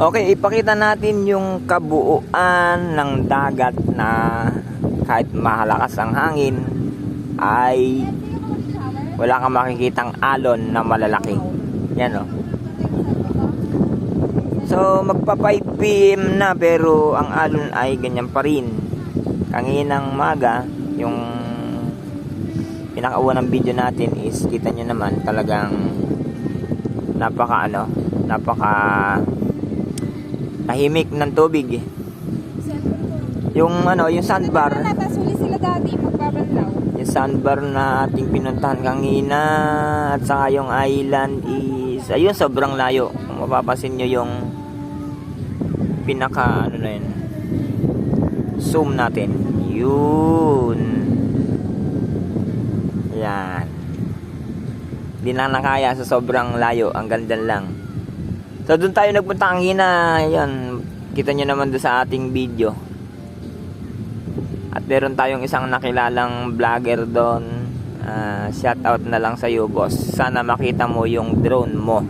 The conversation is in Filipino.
Okay, ipakita natin yung kabuuan ng dagat na kahit mahalakas ang hangin ay wala kang makikitang alon na malalaki. Yan o. So, magpa 5 PM na pero ang alon ay ganyan pa rin. Kanginang maga, yung pinakaunang video natin is kita nyo naman talagang napaka ano, napaka tahimik ng tubig. eh. Yung ano, yung sandbar, Tapos huli sila dati magbabanlaw. yung sandbar na ating pinuntahan kanina at saka yung island is ayun sobrang layo. Kung mapapansin nyo yung pinaka ano na yun zoom natin. Yun. Yan. Di na nakaya sa sobrang layo. Ang ganda lang. So, doon tayo nagpunta kanina. Yan. Kita nyo naman doon sa ating video. At meron tayong isang nakilalang vlogger doon. Ah, shout out na lang sa iyo, boss. Sana makita mo yung drone mo.